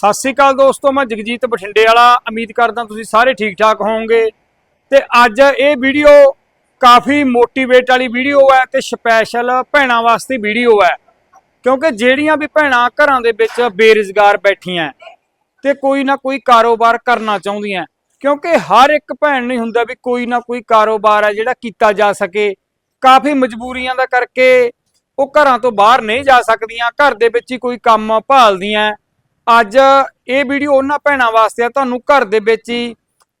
ਸਤਿ ਸ੍ਰੀ ਅਕਾਲ ਦੋਸਤੋ, ਮੈਂ ਜਗਜੀਤ ਬਠਿੰਡੇ ਵਾਲਾ। ਉਮੀਦ ਕਰਦਾ ਤੁਸੀਂ ਸਾਰੇ ਠੀਕ ਠਾਕ ਹੋਵੋਗੇ। ਤੇ ਅੱਜ ਇਹ ਵੀਡੀਓ ਕਾਫੀ ਮੋਟੀਵੇਟ ਵਾਲੀ ਵੀਡੀਓ ਹੈ ਤੇ ਸਪੈਸ਼ਲ ਭੈਣਾਂ ਵਾਸਤੇ ਵੀਡੀਓ ਹੈ। ਕਿਉਂਕਿ ਜਿਹੜੀਆਂ ਵੀ ਭੈਣਾਂ ਘਰਾਂ ਦੇ ਵਿੱਚ ਬੇਰੁਜ਼ਗਾਰ ਬੈਠੀਆਂ ਤੇ ਕੋਈ ਨਾ ਕੋਈ ਕਾਰੋਬਾਰ ਕਰਨਾ ਚਾਹੁੰਦੀਆਂ ਕਿਉਂਕਿ ਹਰ ਇੱਕ ਭੈਣ ਨਹੀਂ ਹੁੰਦਾ ਵੀ ਕੋਈ ਨਾ ਕੋਈ ਕਾਰੋਬਾਰ ਹੈ ਜਿਹੜਾ ਕੀਤਾ ਜਾ ਸਕੇ। ਕਾਫੀ ਮਜਬੂਰੀਆਂ ਦਾ ਕਰਕੇ ਉਹ ਘਰਾਂ ਤੋਂ ਬਾਹਰ ਨਹੀਂ ਜਾ ਸਕਦੀਆਂ, ਘਰ ਦੇ ਵਿੱਚ ਹੀ ਕੋਈ ਕੰਮ ਭਾਲਦੀਆਂ ਅੱਜ ਇਹ ਵੀਡੀਓ ਉਹਨਾਂ ਭੈਣਾਂ ਵਾਸਤੇ ਆ, ਤੁਹਾਨੂੰ ਘਰ ਦੇ ਵਿੱਚ ਹੀ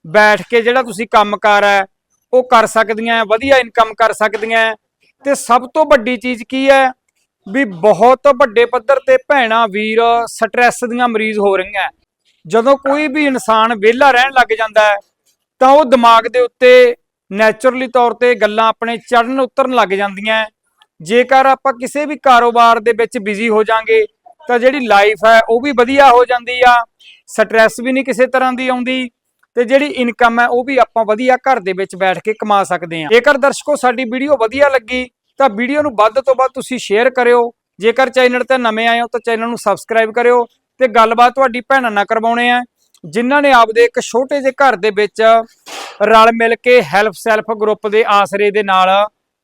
ਬੈਠ ਕੇ ਜਿਹੜਾ ਤੁਸੀਂ ਕੰਮਕਾਰ ਹੈ, ਉਹ ਕਰ ਸਕਦੀਆਂ ਵਧੀਆ ਇਨਕਮ ਕਰ ਸਕਦੀਆਂ ਤੇ ਸਭ ਤੋਂ ਵੱਡੀ ਚੀਜ਼ ਕੀ ਹੈ ਵੀ ਬਹੁਤ ਵੱਡੇ ਪੱਧਰ ਤੇ ਭੈਣਾਂ, ਵੀਰ ਸਟ੍ਰੈਸ ਦੀਆਂ ਮਰੀਜ਼ ਹੋ ਰਹੀਆਂ ਜਦੋਂ ਕੋਈ ਵੀ ਇਨਸਾਨ ਵਿਹਲਾ ਰਹਿਣ ਲੱਗ ਜਾਂਦਾ ਹੈ, ਤਾਂ ਉਹ ਦਿਮਾਗ ਦੇ ਉੱਤੇ ਨੇਚਰਲੀ ਤੌਰ ਤੇ ਗੱਲਾਂ ਆਪਣੇ ਚੜਨ ਉਤਰਨ ਲੱਗ ਜਾਂਦੀਆਂ ਜੇਕਰ ਆਪਾਂ ਕਿਸੇ ਵੀ ਕਾਰੋਬਾਰ ਦੇ ਵਿੱਚ ਬਿਜ਼ੀ ਹੋ ਜਾਾਂਗੇ ਤਾਂ ਜਿਹੜੀ ਲਾਈਫ ਹੈ, ਉਹ ਵੀ ਵਧੀਆ ਹੋ ਜਾਂਦੀ ਆ। ਸਟ੍ਰੈਸ ਵੀ ਨਹੀਂ ਕਿਸੇ ਤਰ੍ਹਾਂ ਦੀ ਆਉਂਦੀ। ਤੇ ਜਿਹੜੀ ਇਨਕਮ ਹੈ, ਉਹ ਵੀ ਆਪਾਂ ਵਧੀਆ ਘਰ ਦੇ ਵਿੱਚ ਬੈਠ ਕੇ ਕਮਾ ਸਕਦੇ ਹਾਂ। ਜੇਕਰ ਦਰਸ਼ਕੋ, ਸਾਡੀ ਵੀਡੀਓ ਵਧੀਆ ਲੱਗੀ, ਤਾਂ ਵੀਡੀਓ ਨੂੰ ਵੱਧ ਤੋਂ ਵੱਧ ਤੁਸੀਂ ਸ਼ੇਅਰ ਕਰਿਓ। ਜੇਕਰ ਚੈਨਲ ਤੇ ਨਵੇਂ ਆਏ ਹੋ, ਤਾਂ ਚੈਨਲ ਨੂੰ ਸਬਸਕ੍ਰਾਈਬ ਕਰਿਓ ਤੇ ਗੱਲਬਾਤ ਤੁਹਾਡੀ ਭੈਣਾਂ ਨਾਲ ਕਰਵਾਉਣੇ ਆ। ਜਿਨ੍ਹਾਂ ਨੇ ਆਪਦੇ ਇੱਕ ਛੋਟੇ ਜਿਹੇ ਘਰ ਦੇ ਵਿੱਚ ਰਲ ਮਿਲ ਕੇ ਹੈਲਪ ਸੈਲਫ ਗਰੁੱਪ ਦੇ ਆਸਰੇ ਦੇ ਨਾਲ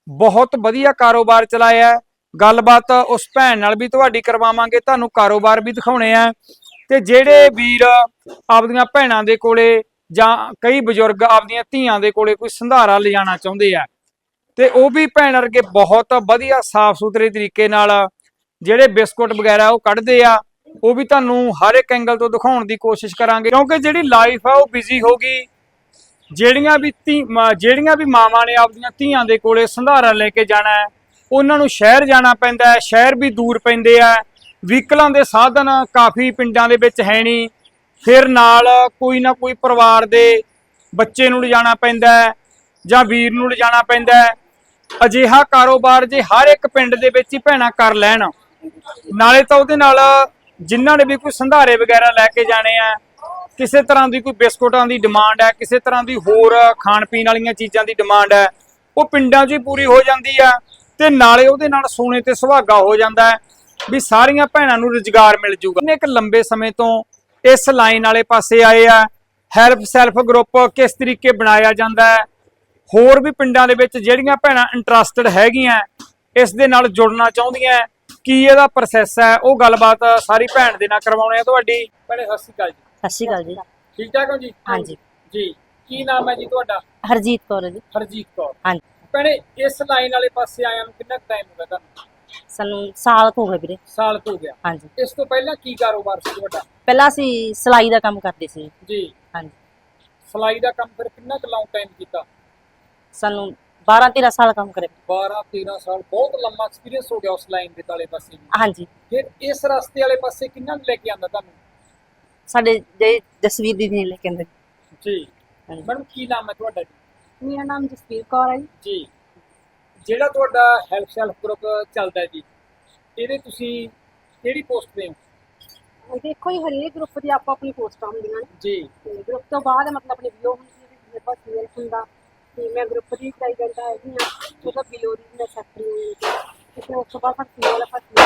ਬਹੁਤ ਵਧੀਆ ਕਾਰੋਬਾਰ ਚਲਾਇਆ। ਗੱਲਬਾਤ ਉਸ ਭੈਣ ਨਾਲ ਵੀ ਤੁਹਾਡੀ ਕਰਵਾਵਾਂਗੇ, ਤੁਹਾਨੂੰ ਕਾਰੋਬਾਰ ਵੀ ਦਿਖਾਉਣੇ ਆ। ਤੇ ਜਿਹੜੇ ਵੀਰ ਆਪਦੀਆਂ ਭੈਣਾਂ ਦੇ ਕੋਲੇ ਜਾਂ ਕਈ ਬਜ਼ੁਰਗ ਆਪਦੀਆਂ ਧੀਆਂ ਦੇ ਕੋਲੇ ਕੋਈ ਸੰਧਾਰਾ ਲਿਜਾਣਾ ਚਾਹੁੰਦੇ ਆ, ਤੇ ਉਹ ਵੀ ਭੈਣ ਵਰਗੇ ਬਹੁਤ ਵਧੀਆ ਸਾਫ਼ ਸੁਥਰੇ ਤਰੀਕੇ ਨਾਲ ਜਿਹੜੇ ਬਿਸਕੁਟ ਵਗੈਰਾ ਉਹ ਕੱਢਦੇ ਆ, ਉਹ ਵੀ ਤੁਹਾਨੂੰ ਹਰ ਇੱਕ ਐਂਗਲ ਤੋਂ ਦਿਖਾਉਣ ਦੀ ਕੋਸ਼ਿਸ਼ ਕਰਾਂਗੇ, ਕਿਉਂਕਿ ਜਿਹੜੀ ਲਾਈਫ ਆ ਉਹ ਬਿਜ਼ੀ ਹੋ ਗਈ। ਜਿਹੜੀਆਂ ਵੀ ਧੀ, ਮਾਂ- ਜਿਹੜੀਆਂ ਵੀ ਮਾਵਾਂ ਨੇ ਆਪਦੀਆਂ ਧੀਆਂ ਦੇ ਕੋਲੇ ਸੰਧਾਰਾ ਲੈ ਕੇ ਜਾਣਾ ਹੈ ਉਹਨਾਂ ਨੂੰ ਸ਼ਹਿਰ ਜਾਣਾ ਪੈਂਦਾ ਹੈ, ਸ਼ਹਿਰ ਵੀ ਦੂਰ ਪੈਂਦੇ ਆ। ਵਹੀਕਲਾਂ ਦੇ ਸਾਧਨ ਕਾਫੀ ਪਿੰਡਾਂ ਦੇ ਵਿੱਚ ਹੈ ਨਹੀਂ। ਫਿਰ ਨਾਲ ਕੋਈ ਨਾ ਕੋਈ ਪਰਿਵਾਰ ਦੇ ਬੱਚੇ ਨੂੰ ਲਿਜਾਣਾ ਪੈਂਦਾ ਜਾਂ ਵੀਰ ਨੂੰ ਲਿਜਾਣਾ ਪੈਂਦਾ ਅਜਿਹਾ ਕਾਰੋਬਾਰ ਜੇ ਹਰ ਇੱਕ ਪਿੰਡ ਦੇ ਵਿੱਚ ਹੀ ਭੈਣਾਂ ਕਰ ਲੈਣ, ਨਾਲੇ ਤਾਂ ਉਹਦੇ ਨਾਲ ਜਿਨ੍ਹਾਂ ਨੇ ਵੀ ਕੋਈ ਸੰਧਾਰੇ ਵਗੈਰਾ ਲੈ ਕੇ ਜਾਣੇ ਆ, ਕਿਸੇ ਤਰ੍ਹਾਂ ਦੀ ਕੋਈ ਬਿਸਕੁਟਾਂ ਦੀ ਡਿਮਾਂਡ ਹੈ, ਕਿਸੇ ਤਰ੍ਹਾਂ ਦੀ ਹੋਰ ਖਾਣ ਪੀਣ ਵਾਲੀਆਂ ਚੀਜ਼ਾਂ ਦੀ ਡਿਮਾਂਡ ਹੈ, ਉਹ ਪਿੰਡਾਂ 'ਚ ਹੀ ਪੂਰੀ ਹੋ ਜਾਂਦੀ ਆ। ਤੇ ਨਾਲੇ ਉਹਦੇ ਨਾਲ ਸੋਨੇ ਤੇ ਸੁਹਾਗਾ ਹੋ ਜਾਂਦਾ ਹੈ ਵੀ ਸਾਰੀਆਂ ਭੈਣਾਂ ਨੂੰ ਰੁਜ਼ਗਾਰ ਮਿਲ ਜੂਗਾ। ਇਹਨੇ ਇੱਕ ਲੰਬੇ ਸਮੇਂ ਤੋਂ ਇਸ ਲਾਈਨ ਵਾਲੇ ਪਾਸੇ ਆਏ ਆ। ਹੈਲਪ ਸੈਲਫ ਗਰੁੱਪ ਕਿਸ ਤਰੀਕੇ ਬਣਾਇਆ ਜਾਂਦਾ ਹੈ? ਹੋਰ ਵੀ ਪਿੰਡਾਂ ਦੇ ਵਿੱਚ ਜਿਹੜੀਆਂ ਭੈਣਾਂ ਇੰਟਰਸਟਿਡ ਹੈਗੀਆਂ ਇਸ ਦੇ ਨਾਲ ਜੁੜਨਾ ਚਾਹੁੰਦੀਆਂ ਕੀ ਇਹਦਾ ਪ੍ਰੋਸੈਸ ਹੈ? ਉਹ ਗੱਲਬਾਤ ਸਾਰੀ ਭੈਣ ਦੇ ਨਾਲ ਕਰਵਾਉਣੇ ਆ ਤੁਹਾਡੀ। ਭੈਣੇ ਸਤਿ ਸ਼੍ਰੀ ਅਕਾਲ ਜੀ। ਸਤਿ ਸ਼੍ਰੀ ਅਕਾਲ ਜੀ। ਠੀਕ ਠਾਕ ਹੋ ਜੀ? ਹਾਂਜੀ। ਜੀ ਕੀ ਨਾਮ ਹੈ ਜੀ ਤੁਹਾਡਾ? ਹਰਜੀਤ ਕੌਰ ਜੀ। ਹਰਜੀਤ ਕੌਰ। ਹਾਂਜੀ। ਭੈਣੇ ਇਸ ਲਾਈਨ ਵਾਲੇ ਪਾਸੇ ਆਇਆ ਨੂੰ ਕਿੰਨਾ ਟਾਈਮ ਹੋ ਗਿਆ ਤੁਹਾਨੂੰ? ਸਾਨੂੰ ਸਾਲ ਕੁ ਹੋ ਗਿਆ ਵੀਰੇ। ਸਾਲ ਕੁ ਹੋ ਗਿਆ। ਹਾਂਜੀ। ਇਸ ਤੋਂ ਪਹਿਲਾਂ ਕੀ ਕਾਰੋਬਾਰ ਸੀ ਤੁਹਾਡਾ? ਪਹਿਲਾਂ ਅਸੀਂ ਸਿਲਾਈ ਦਾ ਕੰਮ ਕਰਦੇ ਸੀ। ਜੀ। ਹਾਂਜੀ। ਸਲਾਈ ਦਾ ਕੰਮ ਫਿਰ ਕਿੰਨਾ ਕੁ ਲੌਂਗ ਟਾਈਮ ਕੀਤਾ? ਸਾਨੂੰ 12 13 ਸਾਲ ਕੰਮ ਕਰੇ। 12 13 ਸਾਲ ਬਹੁਤ ਲੰਮਾ ਐਕਸਪੀਰੀਅੰਸ ਹੋ ਗਿਆ ਉਸ ਲਾਈਨ ਦੇ ਤਾਲੇ ਪਾਸੇ ਵੀ। ਹਾਂਜੀ। ਫਿਰ ਇਸ ਰਸਤੇ ਵਾਲੇ ਪਾਸੇ ਕਿੰਨਾ ਕੁ ਲੈ ਕੇ ਆਂਦਾ ਤੁਹਾਨੂੰ? ਸਾਡੇ ਜੇ ਜਸਵੀਰ ਦੀਦੀ ਨੇ ਲੈ ਕੇ ਆਂਦੇ। ਜੀ। ਹਾਂਜੀ। ਮੈਡਮ ਕੀ ਨਾਮ ਹੈ ਤੁਹਾਡਾ ਜੀ? ਮੇਰਾ ਨਾਮ ਜਸਵੀਰ ਕੌਰ ਹੈ ਜੀ। ਜੀ। ਜਿਹੜਾ ਤੁਹਾਡਾ ਹੈਲਪ ਸੈਲਫ ਗਰੁੱਪ ਚੱਲਦਾ ਹੈ ਜੀ ਇਹਦੇ ਤੁਸੀਂ ਕਿਹੜੀ ਪੋਸਟ ਤੇ ਹੋ? ਦੇਖੋ ਜੀ ਹਰੇਕ ਗਰੁੱਪ ਦੀ ਆਪੋ ਆਪਣੀ ਪੋਸਟਾਂ ਹੁੰਦੀਆਂ ਨੇ। ਜੀ। ਤੇ ਗਰੁੱਪ ਤੋਂ ਬਾਅਦ ਮਤਲਬ ਆਪਣੀ ਵੀਓ ਹੁੰਦੀ ਹੈ ਮੇਰੇ ਪਾਸ ਮੇਲ ਹੁੰਦਾ ਤੇ ਮੈਂ ਗਰੁੱਪ ਦੀ ਪ੍ਰੈਜ਼ੀਡੈਂਟ ਹੈਗੀ ਹਾਂ ਉਹਦਾ ਵੀਓ ਦੀ ਮੈਂ ਸੈਕਟਰੀ ਹਾਂ ਤੇ ਉਸ ਤੋਂ ਬਾਅਦ ਫਿਰ ਫਸਲ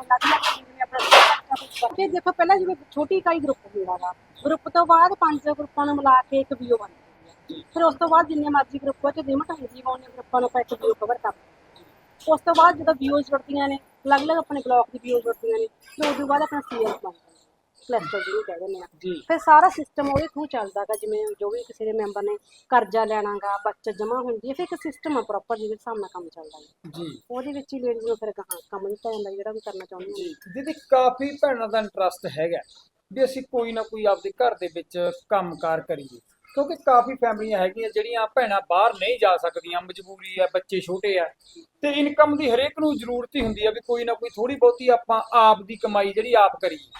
ਲੱਗ ਲੱਗ ਜਿਵੇਂ ਆਪਣਾ ਦੇਖੋ ਪਹਿਲਾਂ ਜਿਵੇਂ ਛੋਟੀ ਇਕਾਈ ਗਰੁੱਪ ਹੁੰਦਾ ਵਾ ਗਰੁੱਪ ਤੋਂ ਬਾਅਦ ਪੰਜ ਗਰੁੱਪਾਂ ਨੂੰ ਮਿਲਾ ਕੇ ਇੱਕ ਵੀਓ ਬਣ ਜਾਂਦੀ। ਹੈ ਫਿਰ ਉਸ ਤੋਂ ਬਾਅਦ ਜਿੰਨੇ ਮਰਜ਼ੀ ਗਰੁੱਪ ਚ ਲਿਮਟ ਹੁੰਦੀ ਵਾ ਉਹਨੇ ਗਰੁੱਪਾਂ ਨੂੰ ਆਪਾਂ ਇੱਕ ਕਵਰ ਕਰ ਉਸ ਤੋਂ ਬਾਅਦ ਜਦੋਂ ਵੀਓਜ਼ ਜੁੜਦੀਆਂ ਨੇ ਅਲੱਗ-ਅਲੱਗ ਆਪਣੇ ਬਲਾਕ ਦੀ ਵੀਓਜ਼ ਜੁੜਦੀਆਂ ਨੇ ਫਿਰ ਉਸ ਤੋਂ ਬਾਅਦ ਆਪਣਾ ਸੀਐਲ ਬਣ ਜਾਂਦਾ ਕਲਸਟਰ ਜਿਹਨੂੰ ਕਹਿ ਦਿੰਦੇ ਆ ਜੀ। ਫਿਰ ਸਾਰਾ ਸਿਸਟਮ ਉਹਦੇ ਥਰੂ ਚੱਲਦਾਗਾ ਜਿਵੇਂ ਜੋ ਵੀ ਕਿਸੇ ਦੇ ਮੈਂਬਰ ਨੇ ਕਰਜ਼ਾ ਲੈਣਾਗਾ ਬੱਚਤ ਜਮ੍ਹਾਂ ਹੁੰਦੀ ਹੈ ਫਿਰ ਇੱਕ ਸਿਸਟਮ ਆ ਪ੍ਰੋਪਰ ਜਿਹਦੇ ਹਿਸਾਬ ਨਾਲ ਕੰਮ ਚੱਲਦਾ ਹੈ। ਜੀ। ਉਹਦੇ ਵਿੱਚ ਹੀ ਲੇਡੀਜ਼ ਨੂੰ ਫਿਰ ਕਹਾਂ ਕੰਮ ਦਿੱਤਾ ਜਾਂਦਾ ਜਿਹੜਾ ਵੀ ਕਰਨਾ ਚਾਹੁੰਦੀਆਂ ਨੇ। ਜਿਹਦੇ ਕਾਫੀ ਭੈਣਾਂ ਦਾ ਇੰਟਰਸਟ ਹੈਗਾ ਵੀ ਅਸੀਂ ਕੋਈ ਨਾ ਕੋਈ ਆਪਦੇ ਘਰ ਦੇ ਵਿੱਚ ਕੰਮਕਾਰ ਕਰੀਏ। ਕਿਉਂਕਿ ਕਾਫੀ ਫੈਮਲੀਆਂ ਹੈਗੀਆਂ ਜਿਹੜੀਆਂ ਭੈਣਾਂ ਬਾਹਰ ਨਹੀਂ ਜਾ ਸਕਦੀਆਂ, ਮਜਬੂਰੀ ਹੈ, ਬੱਚੇ ਛੋਟੇ ਆ। ਤੇ ਇਨਕਮ ਦੀ ਹਰੇਕ ਨੂੰ ਜ਼ਰੂਰਤ ਹੀ ਹੁੰਦੀ ਆ ਵੀ ਕੋਈ ਨਾ ਕੋਈ ਥੋੜੀ ਬਹੁਤੀ ਆਪਾਂ ਆਪ ਦੀ ਕਮਾਈ ਜਿਹੜੀ ਆਪ ਕਰੀਏ।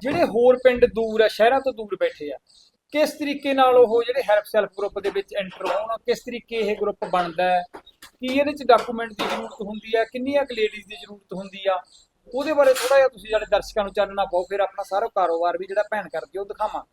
ਜਿਹੜੇ ਹੋਰ ਪਿੰਡ ਦੂਰ ਆ, ਸ਼ਹਿਰਾਂ ਤੋਂ ਦੂਰ ਬੈਠੇ ਆ, ਕਿਸ ਤਰੀਕੇ ਨਾਲ ਉਹ ਜਿਹੜੇ ਹੈਲਪ ਸੈਲਫ ਗਰੁੱਪ ਦੇ ਵਿੱਚ ਐਂਟਰ ਹੋਣ, ਕਿਸ ਤਰੀਕੇ ਇਹ ਗਰੁੱਪ ਬਣਦਾ ਹੈ, ਕੀ ਇਹਦੇ ਚ ਡਾਕੂਮੈਂਟ ਦੀ ਜ਼ਰੂਰਤ ਹੁੰਦੀ ਹੈ ਕਿੰਨੀਆਂ ਕੁ ਲੇਡੀਜ਼ ਦੀ ਜ਼ਰੂਰਤ ਹੁੰਦੀ ਆ, ਉਹਦੇ ਬਾਰੇ ਥੋੜਾ ਜਿਹਾ ਤੁਸੀਂ ਜਿਹੜੇ ਦਰਸ਼ਕਾਂ ਨੂੰ ਚਾਨਣਾ ਪਾਓ, ਫਿਰ ਆਪਣਾ ਸਾਰਾ ਕਾਰੋਬਾਰ ਵੀ ਜਿਹੜਾ ਭੈਣ ਕਰਦੀ ਆ, ਉਹ ਦਿਖਾਵਾਂ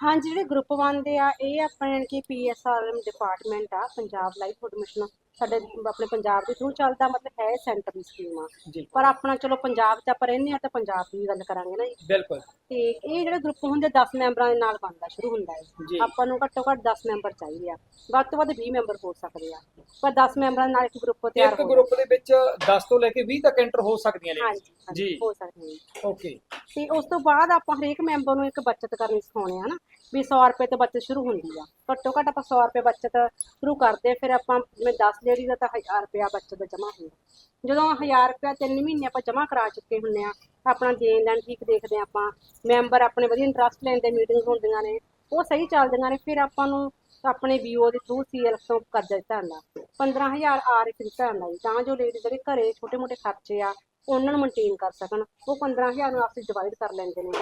ਹਾਂਜੀ ਜਿਹੜੇ ਗਰੁੱਪ ਬਣਦੇ ਆ, ਇਹ ਆਪਣੇ ਕਿ ਪੀਐਸਆਰਐਮ ਡਿਪਾਰਟਮੈਂਟ ਆ, ਪੰਜਾਬ ਲਾਈਫ ਫੂਡ ਮਿਸ਼ਨ ਸਾਡੇ ਆਪਣੇ ਪੰਜਾਬ ਦੇ ਥਰੂ ਚੱਲਦਾ ਮਤਲਬ ਹੈ ਸੈਂਟਰ ਦੀ ਸਕੀਮ ਆ। ਜੀ। ਪਰ ਆਪਣਾ ਚਲੋ ਪੰਜਾਬ 'ਚ ਆਪਾਂ ਰਹਿੰਦੇ ਆ ਤਾਂ ਪੰਜਾਬ ਦੀ ਗੱਲ ਕਰਾਂਗੇ ਨਾ ਜੀ। ਬਿਲਕੁਲ। ਤੇ ਇਹ ਜਿਹੜੇ ਗਰੁੱਪ ਹੁੰਦੇ 10 ਮੈਂਬਰਾਂ ਦੇ ਨਾਲ ਬਣਦਾ ਸ਼ੁਰੂ ਹੁੰਦਾ ਜੀ। ਹੈ ਆਪਾਂ ਨੂੰ ਘੱਟੋ ਘੱਟ 10 ਮੈਂਬਰ ਚਾਹੀਦੇ ਆ। ਵੱਧ ਤੋਂ ਵੱਧ 20 ਮੈਂਬਰ ਹੋ ਸਕਦੇ ਆ। ਪਰ 10 ਮੈਂਬਰਾਂ ਦੇ ਨਾਲ ਇੱਕ ਗਰੁੱਪ ਤਿਆਰ ਇੱਕ ਹੋ ਗਰੁੱਪ ਦੇ ਵਿੱਚ 10 ਤੋਂ ਲੈ ਕੇ 20 ਤੱਕ ਐਂਟਰ ਹੋ ਸਕਦੀਆਂ ਨੇ। ਹਾਂਜੀ ਹਾਂਜੀ, ਜੀ। ਹੋ ਸਕਦੇ ਆ ਓਕੇ ਤੇ ਉਸ ਤੋਂ ਬਾਅਦ ਆਪਾਂ ਹਰੇਕ ਮੈਂਬਰ ਨੂੰ ਇੱਕ ਬੱਚਤ ਕਰਨੀ ਸਿਖਾਉਣੇ ਆ ਨਾ। ਵੀ 100 ਰੁਪਏ ਤੋਂ ਬੱਚਤ ਸ਼ੁਰੂ ਹੁੰਦੀ ਆ। ਘੱਟੋ ਘੱਟ ਆਪਾਂ 100 ਰੁਪਏ ਬੱਚਤ ਸ਼ੁਰੂ ਕਰਦੇ, ਫਿਰ ਆਪਾਂ ਮੈਂ 10 ਲੇਡੀ ਦਾ ਤਾਂ 1000 ਰੁਪਇਆ ਬੱਚਤ ਦਾ ਜਮ੍ਹਾਂ ਹੁੰਦਾ। ਜਦੋਂ 1000 ਰੁਪਇਆ 3 ਮਹੀਨੇ ਆਪਾਂ ਜਮਾ ਕਰਾ ਚੁੱਕੇ ਹੁੰਨੇ ਆ, ਆਪਣਾ ਦੇਣ ਲੈਣ ਠੀਕ ਦੇਖਦੇ ਆ ਆਪਾਂ, ਮੈਂਬਰ ਆਪਣੇ ਵਧੀਆ ਇੰਟਰਸਟ ਲੈਂਦੇ ਮੀਟਿੰਗ ਹੁੰਦੀਆਂ ਨੇ, ਉਹ ਸਹੀ ਚੱਲਦੀਆਂ ਨੇ, ਫਿਰ ਆਪਾਂ ਨੂੰ ਆਪਣੇ ਬੀਓ ਦੇ ਥਰੂ ਸੀਐਲ ਤੋਂ ਕਰਜ਼ਾ ਦਿੱਤਾ ਜਾਂਦਾ। 15000 ਆਰ ਇੱਕ ਦਿੱਤਾ ਜਾਂਦਾ ਜੀ, ਤਾਂ ਜੋ ਲੇਡੀ ਜਿਹੜੇ ਘਰੇ ਛੋਟੇ ਮੋਟੇ ਖਰਚੇ ਆ, ਉਹਨਾਂ ਨੂੰ ਮੇਨਟੇਨ ਕਰ ਸਕਣ, ਉਹ 15000 ਨੂੰ ਆਪਸ ਡਿਵਾਈਡ ਕਰ ਲੈਂਦੇ ਨੇ।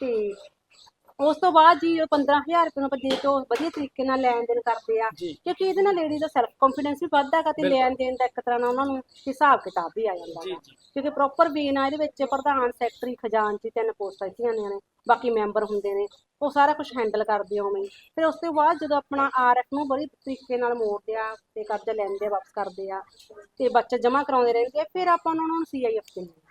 ਤੇ ਉਸ ਤੋਂ ਬਾਅਦ ਜੀ ਉਹ 15000 ਰੁਪਏ ਨੂੰ ਆਪਾਂ ਦੇ ਉਹ ਵਧੀਆ ਤਰੀਕੇ ਨਾਲ ਲੈਣ ਦੇਣ ਕਰਦੇ ਆ ਜੀ। ਕਿਉਂਕਿ ਇਹਦੇ ਨਾਲ ਲੇਡੀ ਦਾ ਸੈਲਫ ਕੰਫੀਡੈਂਸ ਵੀ ਵੱਧਦਾ ਗਾ ਤੇ ਬਿਲਕੁਲ। ਲੈਣ ਦੇਣ ਦਾ ਇੱਕ ਤਰ੍ਹਾਂ ਨਾਲ ਉਹਨਾਂ ਨੂੰ ਹਿਸਾਬ ਕਿਤਾਬ ਵੀ ਆ ਜਾਂਦਾ ਜੀ। ਕਿਉਂਕਿ ਪ੍ਰੋਪਰ ਵੇ ਨਾਲ ਇਹਦੇ ਵਿੱਚ ਪ੍ਰਧਾਨ ਸੈਕਟਰੀ ਖਜ਼ਾਨਚੀ ਤਿੰਨ ਪੋਸਟਾਂ ਦਿੱਤੀਆਂ ਹੁੰਦੀਆਂ ਨੇ ਬਾਕੀ ਮੈਂਬਰ ਹੁੰਦੇ ਨੇ ਉਹ ਸਾਰਾ ਕੁਝ ਹੈਂਡਲ ਕਰਦੇ ਹੋਵੇਂ ਫਿਰ ਉਸ ਤੋਂ ਬਾਅਦ ਜਦੋਂ ਆਪਣਾ ਆਰਐਫ ਨੂੰ ਬੜੀ ਤਰੀਕੇ ਨਾਲ ਮੋੜਦੇ ਆ ਤੇ ਕਰਜ਼ਾ ਲੈਂਦੇ ਆ, ਵਾਪਸ ਕਰਦੇ ਆ ਤੇ ਬੱਚਤ ਜਮ੍ਹਾਂ ਕਰਾਉਂਦੇ ਰਹਿੰਦੇ ਆ ਫਿਰ ਆਪਾਂ ਉਹਨਾਂ ਨੂੰ ਸੀਆਈਐਫ ਦਿੰਦੇ ਆ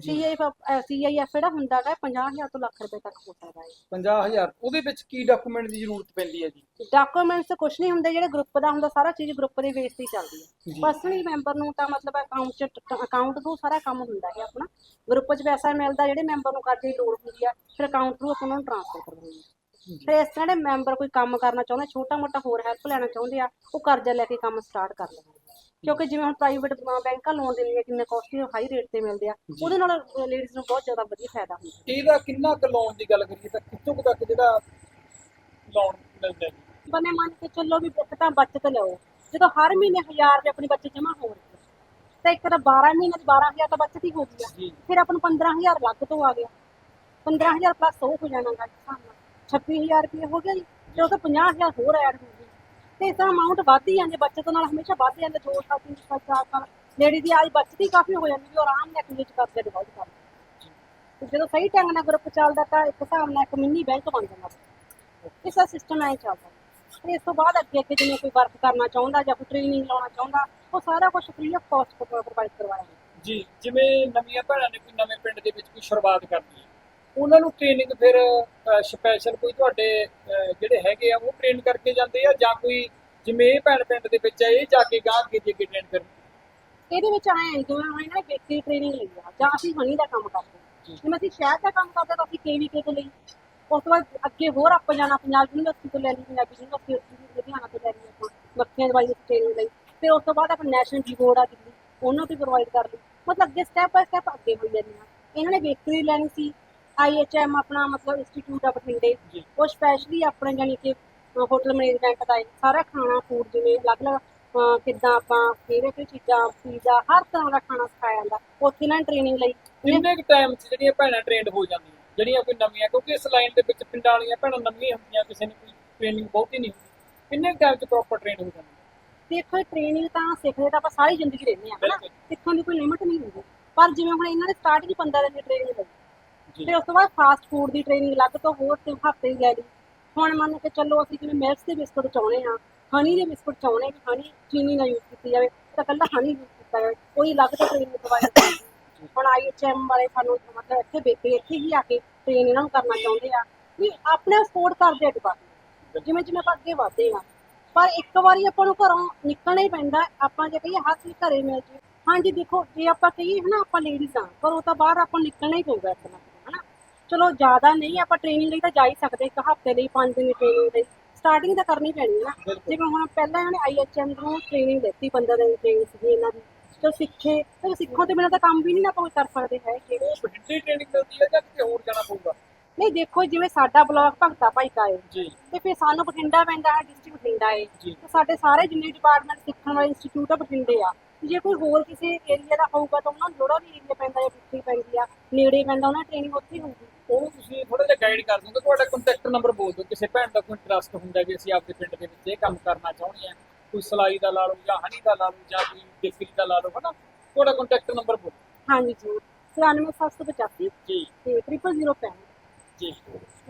ਸੀਆਈਐਫ ਸੀਆਈਐਫ ਜਿਹੜਾ ਹੁੰਦਾ ਗਾ 50000 ਤੋਂ ਲੱਖ ਰੁਪਏ ਤੱਕ ਹੋ ਸਕਦਾ ਹੈ 50000 ਉਹਦੇ ਵਿੱਚ ਕੀ ਡਾਕੂਮੈਂਟ ਦੀ ਜ਼ਰੂਰਤ ਪੈਂਦੀ ਹੈ ਜੀ? ਡਾਕੂਮੈਂਟਸ ਕੁਝ ਨਹੀਂ ਹੁੰਦੇ ਜਿਹੜੇ ਗਰੁੱਪ ਦਾ ਹੁੰਦਾ ਸਾਰਾ ਚੀਜ਼ ਗਰੁੱਪ ਦੇ ਬੇਸ ਤੇ ਹੀ ਚੱਲਦੀ ਹੈ। ਪਰਸਨਲੀ ਮੈਂਬਰ ਨੂੰ ਤਾਂ ਮਤਲਬ ਅਕਾਊਂਟ ਚ ਅਕਾਊਂਟ ਤੋਂ ਸਾਰਾ ਕੰਮ ਹੁੰਦਾ ਹੈ ਆਪਣਾ। ਗਰੁੱਪ 'ਚ ਪੈਸਾ ਮਿਲਦਾ ਜਿਹੜੇ ਮੈਂਬਰ ਨੂੰ ਕਰਜ਼ੇ ਦੀ ਲੋੜ ਹੁੰਦੀ ਆ ਫਿਰ ਅਕਾਊਂਟ ਥਰੂ ਆਪਾਂ ਉਹਨਾਂ ਨੂੰ ਟ੍ਰਾਂਸਫਰ ਕਰਵਾਉਂਦੇ ਹਾਂ। ਫਿਰ ਇਸ ਤਰ੍ਹਾਂ ਦੇ ਮੈਂਬਰ ਕੋਈ ਕੰਮ ਕਰਨਾ ਚਾਹੁੰਦੇ ਛੋਟਾ ਮੋਟਾ ਹੋਰ ਹੈਲਪ ਲੈਣਾ ਚਾਹੁੰਦੇ ਆ ਉਹ ਕਰਜ਼ਾ ਲੈ ਕੇ ਕੰਮ ਸਟਾਰਟ ਕਰ ਲੈਂਦੇ ਆ। ਕਿਉਂਕਿ ਜਿਵੇਂ ਹੁਣ ਪ੍ਰਾਈਵੇਟ ਬੈਂਕਾਂ ਲੋਨ ਦਿੰਦੀਆਂ ਕਿੰਨੇ ਕਾਸਟਲੀ ਹਾਈ ਰੇਟ ਤੇ ਮਿਲਦੇ ਆ ਉਹਦੇ ਨਾਲ ਲੇਡੀਜ਼ ਨੂੰ ਬਹੁਤ ਜ਼ਿਆਦਾ ਵਧੀਆ ਫਾਇਦਾ ਹੁੰਦਾ। ਇਹਦਾ ਕਿੰਨਾ ਕੁ ਲੋਨ ਦੀ ਗੱਲ ਕਰੀਏ ਤਾਂ ਕਿੱਥੋਂ ਕੁ ਤੱਕ ਜਿਹੜਾ ਲੋਨ ਮਿਲਦਾ ਬੰਨੇ ਮੰਨ ਕੇ ਚੱਲੋ ਵੀ ਇੱਕ ਤਾਂ ਬੱਚਤ ਲਓ ਜਦੋਂ ਹਰ ਮਹੀਨੇ 1000 ਰੁਪਏ ਆਪਣੀ ਬੱਚਤ ਜਮ੍ਹਾਂ ਹੋ ਰਹੀ ਤਾਂ ਇੱਕ ਤਾਂ 12 ਮਹੀਨੇ ਚ 12000 ਤਾਂ ਬੱਚਤ ਹੀ ਹੋ ਗਈ ਆ ਫਿਰ ਆਪਾਂ ਨੂੰ 15000 ਲੱਗ ਤੋਂ ਆ ਗਿਆ 15000 ਪਲੱਸ ਉਹ ਹੋ ਜਾਣਾ ਗਾ ਹਿਸਾਬ ਨਾਲ 26000 ਰੁਪਏ ਹੋ ਗਿਆ ਜੀ ਤੇ ਉਹ ਤੋਂ 50000 ਹੋਰ ਐਡ ਹੋ ਤੇ ਇਸ ਤਰ੍ਹਾਂ ਅਮਾਉਂਟ ਵੱਧਦੀ ਜਾਂਦੀ ਬੱਚਤ ਨਾਲ ਹਮੇਸ਼ਾ ਵੱਧ ਜਾਂਦਾ, ਦੋ ਸਾਲ, ਤਿੰਨ ਸਾਲ, ਚਾਰ ਸਾਲ। ਲੇਡੀ ਦੀ ਆਜ ਬੱਚਤ ਹੀ ਕਾਫੀ ਹੋ ਜਾਂਦੀ ਵੀ ਉਹ ਆਰਾਮ ਨਾਲ ਕਿੰਨੇ ਚ ਕਰਦੇ ਡਿਵਾਈਡ ਕਰ ਤੇ ਜਦੋਂ ਸਹੀ ਢੰਗ ਨਾਲ ਗਰੁੱਪ ਚੱਲਦਾ ਤਾਂ ਇੱਕ ਹਿਸਾਬ ਨਾਲ ਇੱਕ ਮਿੰਨੀ ਬੈਂਕ ਬਣ ਜਾਂਦਾ। ਇਸ ਦਾ ਸਿਸਟਮ ਐ ਚੱਲਦਾ। ਤੇ ਇਸ ਤੋਂ ਬਾਅਦ ਅੱਗੇ ਅੱਗੇ ਜਿਵੇਂ ਕੋਈ ਵਰਕ ਕਰਨਾ ਚਾਹੁੰਦਾ ਜਾਂ ਕੋਈ ਟ੍ਰੇਨਿੰਗ ਲਾਉਣਾ ਚਾਹੁੰਦਾ, ਉਹ ਸਾਰਾ ਕੁਝ ਫ੍ਰੀ ਆਫ ਕਾਸਟ ਪ੍ਰੋਵਾਈਡ ਕਰਵਾਇਆ ਜਾਂਦਾ ਜੀ, ਜਿਵੇਂ ਨਵੀਆਂ ਭੈਣਾਂ ਨੇ ਕੋਈ ਨਵੇਂ ਪਿੰਡ ਦੇ ਵਿੱਚ ਕੋਈ ਸ਼ੁਰੂਆਤ ਕਰਨੀ ਹੈ ਉਹਨਾਂ ਨੂੰ ਟ੍ਰੇਨਿੰਗ ਫਿਰ ਸਪੈਸ਼ਲ ਕੋਈ ਤੁਹਾਡੇ ਜਿਹੜੇ ਹੈਗੇ ਆ ਉਹ ਟ੍ਰੇਨ ਕਰਕੇ ਜਾਂਦੇ ਆ ਜਾਂ ਕੋਈ ਜਿਵੇਂ ਇਹ ਭੈਣ ਪਿੰਡ ਦੇ ਵਿੱਚ ਆ ਇਹ ਜਾ ਕੇ ਗਾਂ ਅੱਗੇ ਜੇ ਟ੍ਰੇਨ ਕਰਨ? ਇਹਦੇ ਵਿੱਚ ਆਏ ਜਿਵੇਂ ਹੁਣ ਇਹਨਾਂ ਨੇ ਬੇਕਰੀ ਟ੍ਰੇਨਿੰਗ ਲਈ ਆ ਜਾਂ ਅਸੀਂ ਹਨੀ ਦਾ ਕੰਮ ਕਰਦੇ ਜੀ। ਜਿਵੇਂ ਅਸੀਂ ਸ਼ਹਿਰ ਦਾ ਕੰਮ ਕਰਦੇ ਤਾਂ ਅਸੀਂ ਕੇਵੀਕੇ ਤੋਂ ਲਈ। ਉਸ ਤੋਂ ਬਾਅਦ ਅੱਗੇ ਹੋਰ ਆਪਾਂ ਜਾਣਾ ਪੰਜਾਬ ਯੂਨੀਵਰਸਿਟੀ ਤੋਂ ਲੈ ਲਈ ਪੰਜਾਬੀ ਯੂਨੀਵਰਸਿਟੀ ਲੁਧਿਆਣਾ ਤੋਂ ਲੈ ਲਈ ਆਪਾਂ ਮੱਖੀਆਂ ਦਵਾਈ ਦੀ ਟ੍ਰੇਨਿੰਗ ਲਈ। ਫਿਰ ਉਸ ਤੋਂ ਬਾਅਦ ਆਪਾਂ ਨੈਸ਼ਨਲ ਡੀ ਬੋਰਡ ਆ ਦਿੱਲੀ ਉਹਨਾਂ ਤੋਂ ਪ੍ਰੋਵਾਈਡ ਕਰ ਲਈ। ਮਤਲਬ ਅੱਗੇ ਸਟੈਪ ਬਾਏ ਸਟੈਪ ਅੱਗੇ ਹੋਈ ਜਾਂਦੇ ਆ। ਇਹਨਾਂ ਨੇ ਬੇਕਰੀ ਲੈਣੀ ਸੀ ਆਈਐਚਐਮ ਆਪਣਾ ਮਤਲਬ ਇੰਸਟੀਚਿਊਟ ਆ ਬਠਿੰਡੇ। ਉਹ ਸਪੈਸ਼ਲੀ ਆਪਣੇ ਜਾਨੀ ਕਿ ਹੋਟਲ ਮੈਨੇਜਮੈਂਟ ਦਾ ਹੈ ਸਾਰਾ ਖਾਣਾ ਫੂਡ ਜਿਵੇਂ ਅਲੱਗ-ਅਲੱਗ ਕਿੱਦਾਂ ਆਪਾਂ ਕਿਹੜੇ ਕਿਹੜੇ ਚੀਜ਼ਾਂ ਪੀਜ਼ਾ ਹਰ ਤਰ੍ਹਾਂ ਦਾ ਖਾਣਾ ਸਿਖਾਇਆ ਜਾਂਦਾ। ਉੱਥੇ ਨੇ ਟ੍ਰੇਨਿੰਗ ਲਈ। ਕਿੰਨੇ ਕੁ ਟਾਈਮ 'ਚ ਜਿਹੜੀਆਂ ਭੈਣਾਂ ਟ੍ਰੇਨਡ ਹੋ ਜਾਂਦੀਆਂ? ਜਿਹੜੀਆਂ ਕੋਈ ਨਵੀਆਂ ਕਿਉਂਕਿ ਇਸ ਲਾਈਨ ਦੇ ਵਿੱਚ ਪਿੰਡਾਂ ਵਾਲੀਆਂ ਭੈਣਾਂ ਨਵੀਆਂ ਹੁੰਦੀਆਂ ਕਿਸੇ ਨੇ ਕੋਈ ਟ੍ਰੇਨਿੰਗ ਬਹੁਤੀ ਨਹੀਂ ਹੁੰਦੀ। ਕਿੰਨੇ ਟਾਈਮ 'ਚ ਪ੍ਰੋਪਰ ਟ੍ਰੇਨ ਹੋ ਜਾਂਦੀ ਦੇਖੋ ਟ੍ਰੇਨਿੰਗ ਤਾਂ ਸਿੱਖਦੇ ਤਾਂ ਆਪਾਂ ਸਾਰੀ ਜ਼ਿੰਦਗੀ ਰਹਿੰਦੇ ਆ ਹਨਾ। ਸਿੱਖਣ ਦੀ ਕੋਈ ਲਿਮਿਟ ਨਹੀਂ ਹੁੰਦੀ। ਪਰ ਜਿਵੇਂ ਹੁਣ ਇਹਨਾਂ ਨੇ ਸਟਾਰਟਿੰਗ 15 ਦਿਨ ਦੀ ਟ੍ਰੇਨਿੰਗ ਲਈ ਜੀ ਫਿਰ ਉਸ ਤੋਂ ਬਾਅਦ ਫਾਸਟ ਫੂਡ ਦੀ ਟ੍ਰੇਨਿੰਗ ਅਲੱਗ ਤੋਂ ਹੋਰ ਤੇ ਹਫ਼ਤੇ ਦੀ ਲੈ ਲਈ ਹੁਣ ਮੰਨ ਕੇ ਚੱਲੋ ਅਸੀਂ ਜਿਵੇਂ ਮਿਲਕਸ ਦੇ ਬਿਸਕੁਟ ਚਾਹੁੰਦੇ ਆ ਹਨੀ ਦੇ ਬਿਸਕੁਟ ਚਾਹੁੰਦੇ ਵੀ ਹਨੀ ਚੀਨੀ ਨਾ ਯੂਜ਼ ਕੀਤੀ ਜਾਵੇ, ਤਾਂ ਕੱਲਾ ਹਨੀ ਯੂਜ਼ ਕੀਤਾ ਜਾਵੇ ਕੋਈ ਅਲੱਗ ਤੋਂ ਟ੍ਰੇਨਿੰਗ ਪ੍ਰੋਵਾਈਡ ਹੁਣ ਆਈਐਚਐਮ ਵਾਲੇ ਸਾਨੂੰ ਮਤਲਬ ਇੱਥੇ ਬੇਕਰੀ, ਇੱਥੇ ਹੀ ਆ ਕੇ ਟ੍ਰੇਨ ਇਹਨਾਂ ਨੂੰ ਕਰਨਾ ਚਾਹੁੰਦੇ ਆ। ਵੀ ਆਪਣੇ ਸਪੋਰਟ ਕਰਦੇ ਆ ਡਿਪਾਰਟਮੈਂਟ ਜਿਵੇਂ ਜਿਵੇਂ ਆਪਾਂ ਅੱਗੇ ਵਧਦੇ ਆ। ਪਰ ਇੱਕ ਵਾਰੀ ਆਪਾਂ ਨੂੰ ਘਰੋਂ ਨਿਕਲਣਾ ਹੀ ਪੈਂਦਾ, ਆਪਾਂ ਜੇ ਕਹੀਏ ਹਰ ਚੀਜ਼ ਘਰੇ ਮਿਲ ਜੇ। ਹਾਂਜੀ, ਦੇਖੋ, ਜੇ ਆਪਾਂ ਕਹੀਏ ਹਨਾ ਆਪਾਂ ਲੇਡੀਜ਼ ਆ ਪਰ ਉਹ ਤਾਂ ਬਾਹਰ ਆਪਾਂ ਨੂੰ ਨਿਕਲਣਾ ਹੀ ਪਊਗਾ ਇੱਕ ਚਲੋ ਜ਼ਿਆਦਾ ਨਹੀਂ ਆਪਾਂ ਟ੍ਰੇਨਿੰਗ ਲਈ ਤਾਂ ਜਾ ਹੀ ਸਕਦੇ ਇੱਕ ਹਫ਼ਤੇ ਲਈ ਪੰਜ ਦਿਨ ਦੀ ਟ੍ਰੇਨਿੰਗ ਲਈ। ਸਟਾਰਟਿੰਗ ਤਾਂ ਕਰਨੀ ਪੈਣੀ ਹੈ ਨਾ। ਜਿਵੇਂ ਹੁਣ ਪਹਿਲਾਂ ਇਹਨਾਂ ਨੇ ਆਈਐਚਐਮ ਨੂੰ ਟ੍ਰੇਨਿੰਗ ਦਿੱਤੀ 15 ਦਿਨ ਦੀ ਟ੍ਰੇਨਿੰਗ ਸੀਗੀ ਇਹਨਾਂ ਦੀ। ਚਲੋ ਸਿੱਖੇ ਤੇ ਸਿੱਖੋ ਤੇ ਬਿਨਾਂ ਤਾਂ ਕੰਮ ਵੀ ਨਹੀਂ ਨਾ ਆਪਾਂ ਕਰ ਸਕਦੇ ਹੈ ਕਿਹੜੇ ਉਹ ਬਠਿੰਡੇ ਟ੍ਰੇਨਿੰਗ ਮਿਲਦੀ ਹੈ ਜਾਂ ਕਿਤੇ ਹੋਰ ਜਾਣਾ ਪਊਗਾ? ਨਹੀਂ ਦੇਖੋ ਜਿਵੇਂ ਸਾਡਾ ਬਲਾਕ ਭਗਤਾ ਭਾਈ ਕਾ ਹੈ ਜੀ। ਤੇ ਫਿਰ ਸਾਨੂੰ ਬਠਿੰਡਾ ਪੈਂਦਾ ਹੈ ਡਿਸਟ੍ਰਿਕਟ ਬਠਿੰਡਾ ਹੈ। ਤੇ ਸਾਡੇ ਸਾਰੇ ਜਿੰਨੇ ਡਿਪਾਰਟਮੈਂਟ ਸਿੱਖਣ ਵਾਲੇ ਇੰਸਟੀਚਿਊਟ ਆ ਬਠਿੰਡੇ ਆ। ਜੇ ਕੋਈ ਹੋਰ ਕਿਸੇ ਏਰੀਆ ਦਾ ਹੋਊਗਾ ਤਾਂ ਉਹਨਾਂ ਨੂੰ ਜਿਹੜਾ ਵੀ ਏਰੀਆ ਪੈਂਦਾ ਜਾਂ ਪਿੱਛੇ ਪੈਂਦੀ ਆ ਨੇੜੇ ਪੈਂਦਾ ਉਹਨਾਂ ਟ੍ਰੇਨਿੰਗ ਉੱਥੇ ਹੋਊਗੀ। ਉਹ ਤੁਸੀਂ ਥੋੜਾ ਜਿਹਾ ਗਾਈਡ ਕਰ ਦੋਗੇ ਤੁਹਾਡਾ ਕੰਟੈਕਟ ਨੰਬਰ ਬੋਲ ਦਿਓ ਕਿਸੇ ਭੈਣ ਦਾ ਕੋਈ ਇੰਟਰਸਟ ਹੁੰਦਾ ਵੀ ਅਸੀਂ ਆਪਦੇ ਪਿੰਡ ਦੇ ਵਿੱਚ ਇਹ ਕੰਮ ਕਰਨਾ ਚਾਹੁੰਦੇ ਹਾਂ ਕੋਈ ਸਲਾਈ ਦਾ ਲਾ ਲਓ ਜਾਂ ਹਨੀ ਦਾ ਲਾ ਲਓ ਜਾਂ ਕੋਈ ਬੇਕਰੀ ਦਾ ਲਾ ਲਓ ਹਨਾ? ਤੁਹਾਡਾ ਕੰਟੈਕਟ ਨੰਬਰ ਬੋਲੋ ਹਾਂਜੀ ਜੀ 93785 ਜੀ। ਤੇ 0005 ਜੀ।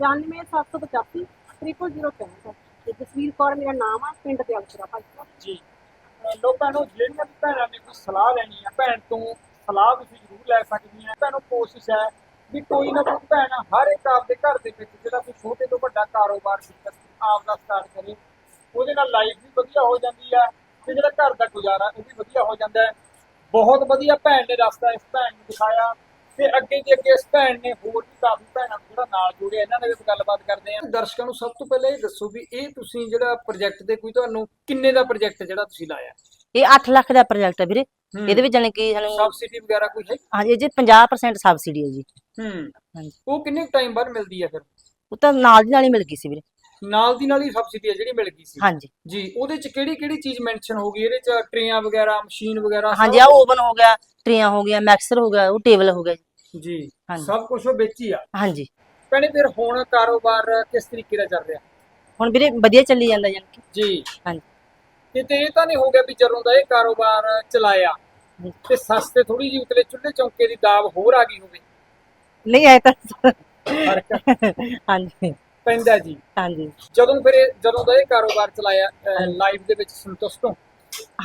93785 0005 ਤੇ। ਜਸਵੀਰ ਕੌਰ ਮੇਰਾ ਨਾਮ ਆ ਪਿੰਡ ਦੇ ਅਫਸਰਾ ਭਾਈ। ਜੀ। ਲੋ ਭੈਣੋ ਜਿਹੜੀਆਂ ਭੈਣਾਂ ਨੇ ਕੋਈ ਸਲਾਹ ਲੈਣੀ ਆ ਭੈਣ ਤੋਂ ਸਲਾਹ ਤੁਸੀਂ ਜ਼ਰੂਰ ਲੈ ਸਕਦੀਆਂ ਭੈਣੋ ਕੋਸ਼ਿਸ਼ ਹੈ ਵੀ ਕੋਈ ਨਾ ਕੋਈ ਭੈਣ ਹਰ ਇੱਕ ਆਪਦੇ ਘਰ ਦੇ ਵਿੱਚ ਜਿਹੜਾ ਕੋਈ ਛੋਟੇ ਤੋਂ ਵੱਡਾ ਕਾਰੋਬਾਰ ਆਪ ਦਾ ਸਟਾਰਟ ਕਰੇ, ਉਹਦੇ ਨਾਲ ਲਾਈਫ ਵੀ ਵਧੀਆ ਹੋ ਜਾਂਦੀ ਆ ਤੇ ਜਿਹੜਾ ਘਰ ਦਾ ਗੁਜ਼ਾਰਾ ਉਹ ਵੀ ਵਧੀਆ ਹੋ ਜਾਂਦਾ ਹੈ। ਬਹੁਤ ਵਧੀਆ ਭੈਣ ਨੇ ਰਸਤਾ ਇਸ ਭੈਣ ਨੂੰ ਦਿਖਾਇਆ ਤੇ ਅੱਗੇ ਦੀ ਅੱਗੇ ਇਸ ਭੈਣ ਨੇ ਹੋਰ ਵੀ ਕਾਫੀ ਭੈਣਾਂ ਜਿਹੜਾ ਨਾਲ ਜੋੜਿਆ, ਇਹਨਾਂ ਨਾਲ ਵੀ ਗੱਲਬਾਤ ਕਰਦੇ ਆ ਦਰਸ਼ਕਾਂ ਨੂੰ ਸਭ ਤੋਂ ਪਹਿਲਾਂ ਇਹ ਦੱਸੋ ਵੀ ਇਹ ਤੁਸੀਂ ਜਿਹੜਾ ਪ੍ਰੋਜੈਕਟ ਦੇ ਕੋਈ ਤੁਹਾਨੂੰ ਕਿੰਨੇ ਦਾ ਪ੍ਰੋਜੈਕਟ ਜਿਹੜਾ ਤੁਸੀਂ ਲਾਇਆ? ਇਹ 8 ਲੱਖ ਦਾ ਪ੍ਰੋਜੈਕਟ ਹੈ ਵੀਰੇ। ਇਹਦੇ ਵਿੱਚ ਜਾਣੀ ਕਿ ਸਾਨੂੰ ਸਬਸਿਡੀ ਵਗੈਰਾ ਕੋਈ ਹੈ? ਹਾਂਜੀ ਇਹ 'ਚ 50% ਸਬਸਿਡੀ ਹੈ ਜੀ। ਹੂੰ। ਉਹ ਕਿੰਨੇ ਟਾਈਮ ਬਾਅਦ ਮਿਲਦੀ ਹੈ ਫਿਰ? ਉਹ ਤਾਂ ਨਾਲ ਦੀ ਨਾਲ ਹੀ ਮਿਲ ਗਈ ਸੀ ਵੀਰੇ। ਨਾਲ ਦੀ ਨਾਲ ਹੀ ਸਬਸਿਡੀ ਹੈ ਜਿਹੜੀ ਮਿਲ ਗਈ ਸੀ? ਹਾਂਜੀ। ਜੀ ਉਹਦੇ ਚ ਕਿਹੜੀ ਕਿਹੜੀ ਚੀਜ਼ ਮੈਂਸ਼ਨ ਹੋ ਗਈ? ਇਹਦੇ ਚ ਟਰੇਆਂ ਵਗੈਰਾ ਮਸ਼ੀਨ ਵਗੈਰਾ ਹਾਂਜੀ ਆ ਓਵਨ ਹੋ ਗਿਆ ਟਰੇਆਂ ਹੋ ਗਿਆ ਮੈਕਸਰ ਹੋ ਗਿਆ ਉਹ ਟੇਬਲ ਹੋ ਗਿਆ ਜੀ। ਜੀ ਹਾਂਜੀ। ਸਭ ਕੁਝ ਉਹ ਵਿੱਚ ਹੀ ਆ। ਹਾਂਜੀ। ਭੈਣੇ ਫਿਰ ਹੁਣ ਕਾਰੋਬਾਰ ਕਿਸ ਤਰੀਕੇ ਦਾ ਚੱਲ ਰਿਹਾ? ਹੁਣ ਵੀਰੇ ਵਧੀਆ ਚੱਲੀ ਜਾਂਦਾ ਕਿ। ਜੀ। ਹਾਂਜੀ। ਕਿਤੇ ਇਹ ਤਾਂ ਨਹੀਂ ਹੋ ਗਿਆ ਵੀ ਜਦੋਂ ਦਾ ਇਹ ਕਾਰੋਬਾਰ ਚਲਾਇਆ। ਤੇ ਸਸਤੇ ਥੋੜੀ ਜਿਹੀ ਉਤਲੇ ਚੁੱਲ੍ਹੇ ਚੌਂਕੇ ਦੀ ਦਾਬ ਹੋਰ ਆ ਗਈ ਹੋਵੇ। ਨਹੀਂ ਆਇਆ ਤਾਂ ਹਾਂਜੀ। ਪੈਂਦਾ ਜੀ। ਹਾਂਜੀ। ਜਦੋਂ ਫਿਰ ਇਹ- ਜਦੋਂ ਦਾ ਇਹ ਕਾਰੋਬਾਰ ਚਲਾਇਆ ਲਾਈਫ ਦੇ ਵਿੱਚ ਸੰਤੁਸ਼ਟ ਹੋ?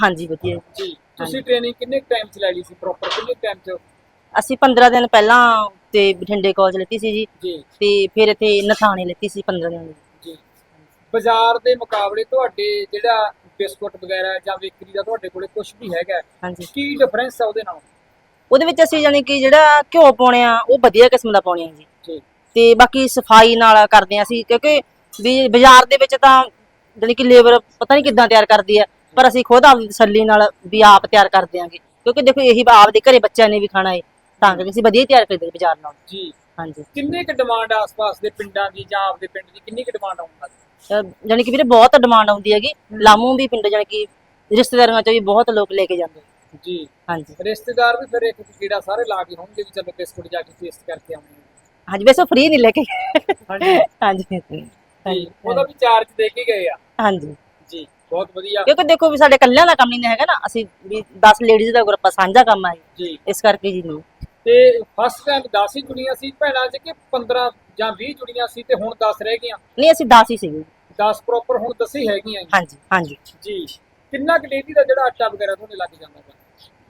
ਹਾਂਜੀ ਵਧੀਆ ਜੀ। ਤੁਸੀਂ ਟ੍ਰੇਨਿੰਗ ਕਿੰਨੇ ਟਾਈਮ ਚ ਲੈ ਲਈ ਸੀ? ਪ੍ਰੋਪਰ ਕਿੰਨੇ ਟਾਈਮ ਚ? ਅਸੀਂ 15 ਦਿਨ ਪਹਿਲਾਂ ਤੇ ਬਠਿੰਡੇ ਕਾਲਜ ਲੈਤੀ ਸੀ ਜੀ। ਜੀ। ਤੇ ਫਿਰ ਇੱਥੇ ਨਥਾਣੇ ਲੈਤੀ ਸੀ 15 ਦਿਨ। ਦੀ। ਜੀ। ਬਾਜ਼ਾਰ ਦੇ ਮੁਕਾਬਲੇ ਤੁਹਾਡੇ ਜਿਹੜਾ ਬਿਸਕੁਟ ਵਗੈਰਾ ਜਾਂ ਬੇਕਰੀ ਦਾ ਤੁਹਾਡੇ ਕੋਲੇ ਕੁਝ ਵੀ ਹੈਗਾ ਹਾਂਜੀ। ਕੀ ਡਿਫਰੈਂਸ ਹੈ ਉਹਦੇ ਨਾਲ? ਉਹਦੇ ਵਿੱਚ ਅਸੀਂ ਜਾਣੀ ਕਿ ਜਿਹੜਾ ਘਿਓ ਪਾਉਣੇ ਆ ਉਹ ਵਧੀਆ ਕਿਸਮ ਦਾ ਪਾਉਣੇ ਆ ਜੀ। ਜੀ। ਤੇ ਬਾਕੀ ਸਫ਼ਾਈ ਨਾਲ ਕਰਦੇ ਆ ਅਸੀਂ ਕਿਉਂਕਿ ਵੀ ਬਾਜ਼ਾਰ ਦੇ ਵਿੱਚ ਤਾਂ ਜਾਣੀ ਕਿ ਲੇਬਰ ਪਤਾ ਨਹੀਂ ਕਿੱਦਾਂ ਤਿਆਰ ਕਰਦੀ ਆ ਪਰ ਅਸੀਂ ਖੁਦ ਆਪਦੀ ਤਸੱਲੀ ਨਾਲ ਵੀ ਆਪ ਤਿਆਰ ਕਰ ਦਿਆਂਗੇ ਕਿਉਂਕਿ ਦੇਖੋ ਇਹੀ ਆਪ ਦੇ ਘਰੇ ਬੱਚਿਆਂ ਨੇ ਵੀ ਖਾਣਾ ਏ ਤਾਂ ਕਰਕੇ ਅਸੀਂ ਵਧੀਆ ਤਿਆਰ ਕਰਦੇ ਬਾਜ਼ਾਰ ਨਾਲ। ਜੀ। ਹਾਂਜੀ। ਕਿੰਨੇ ਕੁ ਡਿਮਾਂਡ ਆਸ-ਪਾਸ ਦੇ ਪਿੰਡਾਂ ਦੀ ਜਾਂ ਆਪਦੇ ਪਿੰਡ ਦੀ ਕਿੰਨੀ ਕੁ ਡਿਮਾਂਡ ਆਉਂਦਾ ਜਾਣੀ ਕਿ ਵੀਰੇ ਬਹੁਤ ਡਿਮਾਂਡ ਆਉਂਦੀ ਹੈਗੀ। ਲਾਮੂ ਵੀ ਪਿੰਡ ਜਾਣੀ ਕਿ ਰਿਸ਼ਤੇਦਾਰੀਆਂ ਚ ਵੀ ਬਹੁਤ ਲੋਕ ਲੈ ਕੇ ਜਾਂਦੇ ਜੀ। ਹਾਂਜੀ। ਰਿਸ਼ਤੇਦਾਰ ਵੀ ਫਿਰ ਇੱਕ ਕੀੜਾ ਸਾਰੇ ਲਾ ਕੇ ਹੋਣਗੇ ਵੀ ਚਲੋ ਬਿਸਕੁਟ ਜਾ ਕੇ ਟੇਸਟ ਕਰਕੇ ਆਉਂਦੇ ਹਾਂਜੀ ਵੈਸੇ ਫ੍ਰੀ ਨਹੀਂ ਲੈ ਕੇ ਹਾਂਜੀ। ਹਾਂਜੀ। ਜੀ ਉਹਦਾ ਵੀ ਚਾਰਜ ਦੇ ਕੇ ਗਏ ਆ। ਹਾਂਜੀ। ਜੀ ਬਹੁਤ ਵਧੀਆ। ਕਿਉਂਕਿ ਦੇਖੋ ਵੀ ਸਾਡੇ ਇਕੱਲਿਆਂ ਦਾ ਕੰਮ ਨਹੀਂ ਹੈਗਾ ਨਾ। ਅਸੀਂ ਵੀ 10 ਲੇਡੀਜ਼ ਦਾ ਗਰੁੱਪ ਸਾਂਝਾ ਕੰਮ ਆ। ਜੀ। ਇਸ ਕਰਕੇ ਜੀ ਨਹੀਂ ਤੇ ਫਸਟ ਟਾਈਮ 10 ਹੀ ਜੁੜੀਆਂ ਸੀ ਭੈਣਾਂ ਚ ਕਿ 15 ਜਾਂ 20 ਜੁੜੀਆਂ ਸੀ ਤੇ ਹੁਣ 10 ਰਹਿ ਗਈਆਂ ਨਹੀਂ ਅਸੀਂ 10 ਹੀ ਸੀਗੇ 10 ਪ੍ਰੋਪਰ ਹੁਣ 10 ਹੀ ਹੈਗੀਆਂ। ਹਾਂਜੀ ਹਾਂਜੀ ਜੀ ਕਿੰਨਾ ਕੁ ਡੇਲੀ ਦਾ ਜਿਹੜਾ ਆਟਾ ਵਗੈਰਾ ਤੁਹਾਡੇ ਲੱਗ ਜਾਂਦਾ ਵਾ?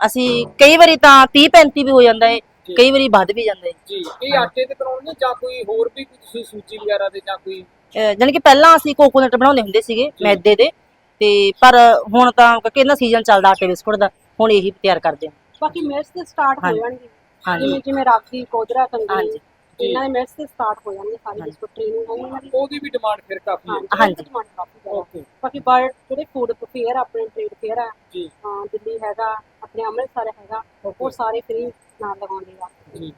ਅਸੀਂ ਕਈ ਵਾਰੀ ਤਾਂ 30 35 ਵੀ ਹੋ ਜਾਂਦਾ ਹੈ। ਕਈ ਵਾਰੀ ਵੱਧ ਵੀ ਜਾਂਦਾ ਹੈ ਜੀ ਇਹ ਆਟੇ ਤੇ ਬਣਾਉਣੇ ਜਾਂ ਕੋਈ ਹੋਰ ਵੀ ਕੋਈ ਤੁਸੀਂ ਸੂਜੀ ਵਗੈਰਾ ਦੇ ਜਾਂ ਕੋਈ ਜਾਣੀ ਕਿ ਪਹਿਲਾਂ ਅਸੀਂ ਕੋਕੋਨਟ ਬਣਾਉਂਦੇ ਹੁੰਦੇ ਸੀਗੇ। ਮੈਦੇ ਦੇ ਤੇ ਪਰ ਹੁਣ ਤਾਂ ਕਿਉਂਕਿ ਇਹਨਾਂ ਸੀਜ਼ਨ ਚੱਲਦਾ ਆਟੇ ਬਿਸਕੁਟ ਦਾ ਹੁਣ ਇਹੀ ਤਿਆਰ ਕਰਦੇ ਹਾਂ ਬਾਕੀ ਮਿਰਚ ਤੇ ਸਟਾਰਟ ਹੋ। ਜਾਣਗੇ ਹਾਂਜੀ। ਜਿਵੇਂ ਜਿਵੇਂ ਰਾਖੀ ਕੋਦਰਾ ਕੰਗਣੀ ਹਾਂਜੀ। ਇਹਨਾਂ ਦੇ ਮਿਰਚ ਤੇ ਸਟਾਰਟ ਹੋ ਜਾਣਗੇ ਸਾਰੇ ਹਾਂਜੀ। ਬਿਸਕੁਟ ਟ੍ਰੇਨਿੰਗ ਹੋਣੀ ਇਹਨਾਂ ਦੀ ਉਹਦੀ ਵੀ ਡਿਮਾਂਡ ਫਿਰ ਕਾਫੀ ਹੈ। ਹਾਂਜੀ। demand ਕਾਫੀ ਜ਼ਿਆਦਾ। ਓਕੇ ਬਾਕੀ ਬਰਡ ਜਿਹੜੇ ਫੂਡ ਫੇਅਰ ਆਪਣੇ ਟ੍ਰੇਡ ਫੇਅਰ ਆ ਜੀ। ਹਾਂ ਦਿੱਲੀ ਹੈਗਾ ਆਪਣੇ ਅੰਮ੍ਰਿਤਸਰ ਹੈਗਾ ਉਹ ਸਾਰੇ ਫ੍ਰੀ ਨਾਲ ਲਗਾਉਂਦੇ ਆ। ਜੀ।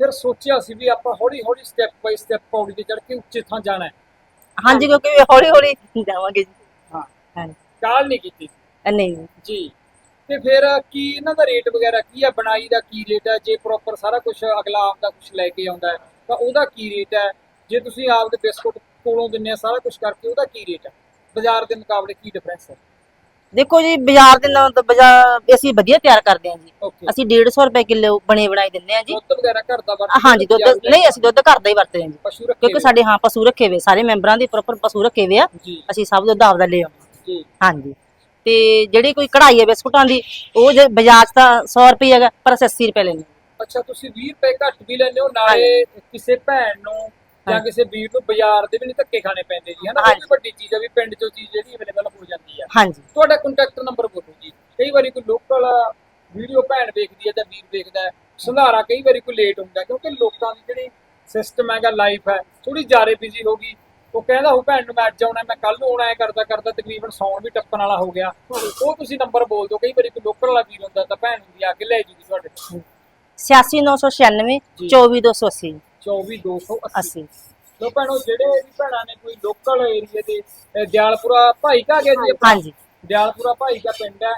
ਫਿਰ ਸੋਚਿਆ ਸੀ ਵੀ ਆਪਾਂ ਹੌਲੀ ਹੌਲੀ ਸਟੈਪ ਬਾਈ ਸਟੈਪ ਪੌੜੀ ਤੇ ਚੜ ਕੇ ਉੱਚੇ ਥਾਂ ਜਾਣਾ ਹੈ। ਹਾਂਜੀ ਕਿਉਂਕਿ ਹੌਲੀ ਹੌਲੀ ਜਾਵਾਂਗੇ ਜੀ। ਹਾਂ। ਹਾਂਜੀ। ਕਾਲ ਨਹੀਂ ਕੀਤੀ। ਅ, ਨਹੀਂ। ਜੀ। ਤੇ ਫਿਰ ਕੀ ਇਹਨਾਂ ਦਾ ਰੇਟ ਵਗੈਰਾ ਕੀ ਹੈ ਬਣਾਈ ਦਾ ਕੀ ਰੇਟ ਹੈ ਜੇ ਪ੍ਰੋਪਰ ਸਾਰਾ ਕੁਝ ਅਗਲਾ ਆਪ ਦਾ ਕੁਝ ਲੈ ਕੇ ਆਉਂਦਾ ਹੈ ਤਾਂ ਉਹਦਾ ਕੀ ਰੇਟ ਹੈ? ਜੇ ਤੁਸੀਂ ਆਪ ਦੇ ਬਿਸਕੁਟ ਕੋਲੋਂ ਦਿੰਨੇ ਆ ਸਾਰਾ ਕੁਝ ਕਰਕੇ ਉਹਦਾ ਕੀ ਰੇਟ ਹੈ ਬਾਜ਼ਾਰ ਦੇ ਮੁਕਾਬਲੇ ਕੀ ਡਿਫਰੈਂਸ ਹੈ ਦੇਖੋ ਜੀ ਬਾਜ਼ਾਰ ਦੇ ਨਾਲ ਤਾਂ ਬਾਜ਼ਾਰ ਅਸੀਂ ਵਧੀਆ ਤਿਆਰ ਕਰਦੇ ਹਾਂ ਜੀ। ਅਸੀਂ 150 ਰੁਪਏ ਕਿਲੋ ਬਣੇ ਬਣਾਈ ਦਿੰਦੇ ਹਾਂ ਜੀ। ਦੁੱਧ ਵਗੈਰਾ ਘਰ ਦਾ ਵਰਤ ਹਾਂਜੀ ਦੁੱਧ ਨਹੀਂ ਅਸੀਂ ਦੁੱਧ ਘਰ ਦਾ ਹੀ ਵਰਤਦੇ ਹਾਂ ਜੀ। ਪਸ਼ੂ ਰੱਖੇ ਕਿਉਂਕਿ ਸਾਡੇ ਹਾਂ ਪਸ਼ੂ ਰੱਖੇ ਹੋਏ ਸਾਰੇ ਮੈਂਬਰਾਂ ਦੇ ਪ੍ਰੋਪਰ ਪਸ਼ੂ ਰੱਖੇ ਹੋਏ ਆ। ਜੀ। ਅਸੀਂ ਸਭ ਦੁੱਧ ਆਪਦਾ ਲੈ ਆਉਂਦੇ ਜੀ। ਹਾਂਜੀ। ਤੇ ਜਿਹੜੀ ਕੋਈ ਕਢਾਈ ਹੈ ਬਿਸਕੁਟਾਂ ਦੀ ਉਹ ਜੇ ਬਾਜ਼ਾਰ 'ਚ ਤਾਂ 100 ਰੁਪਏ ਹੈਗਾ ਪਰ ਅਸੀਂ 80 ਰੁਪਏ ਲੈਂਦੇ। ਅੱਛਾ ਤੁਸੀਂ 20 ਰੁਪਏ ਘੱਟ ਵੀ ਲੈਂਦੇ ਹੋ ਨਾਲੇ ਕਿਸੇ ਭੈਣ ਨੂੰ ਜਾਂ। ਕਿਸੇ ਵੀਰ ਨੂੰ ਬਾਜ਼ਾਰ ਦੇ ਵੀ ਨਹੀਂ ਧੱਕੇ ਖਾਣੇ ਪੈਂਦੇ ਜੀ ਹਨਾ ਹਾਂਜੀ। ਵੱਡੀ ਚੀਜ਼ ਹੈ ਵੀ ਪਿੰਡ ਚੋਂ ਚੀਜ਼ ਜਿਹੜੀ ਅਵੇਲੇਬਲ ਹੋ ਜਾਂਦੀ ਹੈ ਹਾਂਜੀ ਤੁਹਾਡਾ ਕੰਟੈਕਟ ਨੰਬਰ ਬੋਲੋ ਜੀ ਕਈ ਵਾਰੀ ਕੋਈ ਲੋਕਲ ਵੀਡੀਓ ਭੈਣ ਵੇਖਦੀ ਹੈ ਜਾਂ ਵੀਰ ਵੇਖਦਾ ਹੈ ਸੰਧਾਰਾ ਕਈ ਵਾਰੀ ਕੋਈ ਲੇਟ ਹੁੰਦਾ ਕਿਉਂਕਿ ਲੋਕਾਂ ਦੀ ਜਿਹੜੀ ਸਿਸਟਮ ਹੈਗਾ ਲਾਈਫ ਹੈ ਥੋੜੀ ਜ਼ਿਆਦਾ ਬਿਜ਼ੀ ਹੋ ਗਈ ਉਹ ਕਹਿੰਦਾ ਉਹ ਭੈਣ ਨੂੰ ਮੈਂ ਅੱਜ ਆਉਣਾ ਮੈਂ ਕੱਲ ਨੂੰ ਆਉਣਾ ਹੈ ਕਰਦਾ ਕਰਦਾ ਤਕਰੀਬਨ ਸੌਣ ਵੀ ਟੱਪਣ ਵਾਲਾ ਹੋ ਗਿਆ। ਉਹ ਤੁਸੀਂ ਨੰਬਰ ਬੋਲ ਦਿਓ ਕਈ ਵਾਰੀ ਕੋਈ ਲੋਕਲ ਵਾਲਾ ਵੀਰ ਹੁੰਦਾ ਤਾਂ ਭੈਣ ਹੁੰਦੀ ਆ ਕੇ ਲੈ ਜੂਗੀ ਤੁਹਾਡੇ ਤੋਂ 86996 ਜੀ। 24280 24280 80 ਲੋ ਭੈਣੋ ਜਿਹੜੇ ਵੀ ਭੈਣਾਂ ਨੇ ਕੋਈ ਲੋਕਲ ਏਰੀਆ ਦੇ ਅਹ ਦਿਆਲਪੁਰਾ ਭਾਈ ਕਾ ਗਿਆ ਜੀ ਆਪਣਾ? ਹਾਂਜੀ। ਦਿਆਲਪੁਰਾ ਭਾਈ ਦਾ ਪਿੰਡ ਹੈ।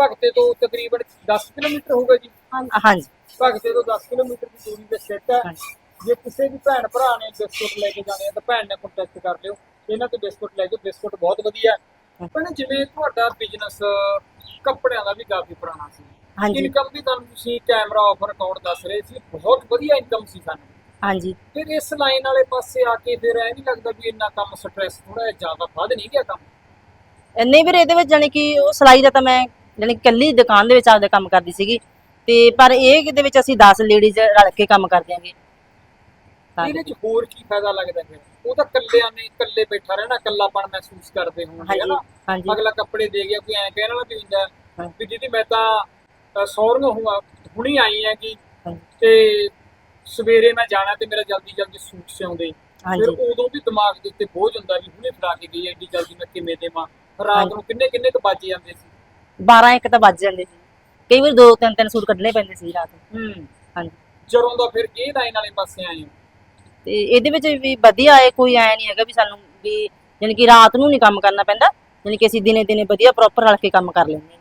ਭਗਤੇ ਤੋਂ ਤਕਰੀਬਨ 10 ਕਿਲੋਮੀਟਰ ਹੋਊਗਾ ਜੀ? ਹਾਂਜੀ। ਭਗਤੇ ਤੋਂ 10 ਕਿਲੋਮੀਟਰ ਦੀ ਦੂਰੀ ਤੇ ਸਥਿਤ ਹੈ। ਹਾਂਜੀ। ਜੇ ਕਿਸੇ ਵੀ ਭੈਣ ਭਰਾ ਨੇ ਬਿਸਕੁਟ ਲੈ ਕੇ ਜਾਣੇ ਆ ਤਾਂ ਭੈਣ ਨਾਲ ਕੰਟੈਕਟ ਕਰ ਲਿਓ। ਇਹਨਾਂ ਤੋਂ ਬਿਸਕੁਟ ਲੈ ਕੇ ਬਿਸਕੁਟ ਬਹੁਤ ਵਧੀਆ। ਭੈਣ ਜਿਵੇਂ ਤੁਹਾਡਾ ਬਿਜ਼ਨਸ ਕੱਪੜਿਆਂ ਦਾ ਵੀ ਕਾਫੀ ਪੁਰਾਣਾ ਸੀ। ਹਾਂਜੀ। ਇਨਕਮ ਵੀ ਤੁਹਾਨੂੰ ਤੁਸੀਂ ਕੈਮਰਾ ਆਫਰ ਅਕਾਊਂਟ ਦੱਸ ਰਹੇ ਸੀ? ਬਹੁਤ ਵਧੀਆ ਇਨਕਮ ਸੀ ਸਾਨੂੰ। ਹਾਂਜੀ। ਫਿਰ ਇਸ ਲਾਈਨ ਵਾਲੇ ਪਾਸੇ ਆ ਕੇ ਫਿਰ ਐ ਨਹੀਂ ਲੱਗਦਾ ਵੀ ਇੰਨਾ ਕੰਮ ਸਟ੍ਰੈਸ ਥੋੜਾ ਜ਼ਿਆਦਾ ਵੱਧ ਨਹੀਂ ਗਿਆ ਕੰਮ। ਨਹੀਂ ਵੀਰੇ ਇਹਦੇ ਵਿੱਚ ਜਾਣੀ ਕਿ ਉਹ ਸਿਲਾਈ ਦਾ ਤਾਂ ਮੈਂ ਜਾਣੀ ਕਿ ਇਕੱਲੀ ਦੁਕਾਨ ਦੇ ਵਿੱਚ ਆਪਦਾ ਕੰਮ ਕਰਦੀ ਸੀਗੀ। ਤੇ ਪਰ ਇਹ ਦੇ ਵਿੱਚ ਅਸੀਂ 10 ਲੇਡੀਜ਼ ਰਲ ਕੇ ਕੰਮ ਕਰਦੇ ਆਂਗੇ ਇਹਦੇ ਚ ਹੋਰ ਕੀ ਫਾਇਦਾ ਲੱਗਦਾ ਫਿਰ? ਉਹ ਤਾਂ ਕੱਲਿਆਂ ਨੇ ਇਕੱਲੇ ਬੈਠਾ ਰਹਿਣਾ ਇਕੱਲਾਪਣ ਮਹਿਸੂਸ ਕਰਦੇ ਹੋਣਗੇ ਹਨਾ ਹਾਂਜੀ ਅਗਲਾ ਕੱਪੜੇ ਦੇ ਗਿਆ ਕੋਈ ਐਂ ਕਹਿਣ ਵਾਲਾ ਵੀ ਹੁੰਦਾ ਹਾਂ। ਵੀ ਜਿਹਦੀ ਮੈਂ ਤਾਂ ਸੌਰਗ ਹੁਆ ਹੁਣੀ ਆਈ ਹੈ ਕਿ ਹਾਂਜੀ। ਤੇ ਸਵੇਰੇ ਮੈਂ ਜਾਣਾ ਤੇ ਮੇਰਾ ਜਲਦੀ ਜਲਦੀ ਸੂਟ ਸਿਉਂਦੇ। ਫਿਰ ਹਾਂਜੀ। ਉਦੋਂ ਵੀ ਦਿਮਾਗ ਦੇ ਉੱਤੇ ਬੋਝ ਹੁੰਦਾ ਵੀ ਹੁਣੇ ਫੜਾ ਕੇ ਗਈ ਐਡੀ ਜਲਦੀ ਮੈਂ ਕਿਵੇਂ ਦੇਵਾਂ? ਰਾਤ ਹਾਂਜੀ। ਨੂੰ ਕਿੰਨੇ ਕਿੰਨੇ ਕੁ ਵੱਜ ਜਾਂਦੇ ਸੀ? 12 ਇੱਕ ਤਾਂ ਵੱਜ ਜਾਂਦੇ ਸੀ। ਕਈ ਵਾਰ ਦੋ ਤਿੰਨ ਤਿੰਨ ਸੂਟ ਕੱਢਣੇ ਪੈਂਦੇ ਸੀ ਰਾਤ ਨੂੰ। ਹੂੰ। ਹਾਂਜੀ। ਜਦੋਂ ਦਾ ਫਿਰ ਇਹ ਲਾਈਨ ਵਾਲੇ ਪਾਸੇ ਆਏ ਹੋ? ਤੇ ਇਹਦੇ ਵਿੱਚ ਵੀ ਵਧੀਆ ਹੈ ਕੋਈ ਐ ਨਹੀਂ ਹੈਗਾ ਵੀ ਸਾਨੂੰ ਵੀ ਯਾਨੀ ਕਿ ਰਾਤ ਨੂੰ ਨਹੀਂ ਕੰਮ ਕਰਨਾ ਪੈਂਦਾ ਯਾਨੀ ਕਿ ਅਸੀਂ ਦਿਨੇ ਦਿਨੇ ਵਧੀਆ ਪ੍ਰੋਪਰ ਰਲ ਕੇ ਕੰਮ ਕਰ ਲੈਂਦੇ ਹਾਂ।